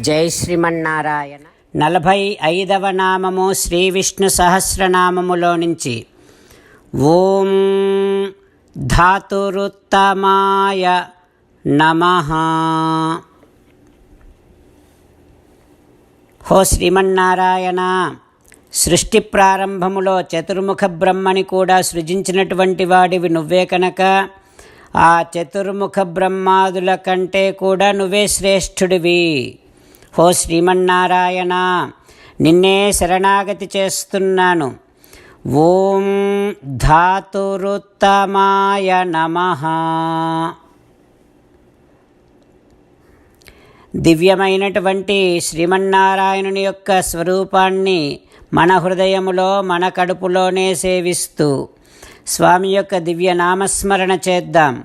జై శ్రీమన్నారాయణ. నలభై ఐదవ నామము శ్రీ విష్ణు సహస్రనామములో నుంచి. ఓం ధాతురుత్తమాయ నమ. హో శ్రీమన్నారాయణ సృష్టి ప్రారంభములో చతుర్ముఖ బ్రహ్మని కూడా సృజించినటువంటి వాడివి నువ్వే కనుక. ఆ చతుర్ముఖ బ్రహ్మాదుల కంటే కూడా నువ్వే శ్రేష్ఠుడివి. ఓ శ్రీమన్నారాయణ నిన్నే శరణాగతి చేస్తున్నాను. ఓం ధాతురుత్తమాయ నమ. దివ్యమైనటువంటి శ్రీమన్నారాయణుని యొక్క స్వరూపాన్ని మన హృదయములో మన కడుపులోనే సేవిస్తూ స్వామి యొక్క దివ్య నామస్మరణ చేద్దాం.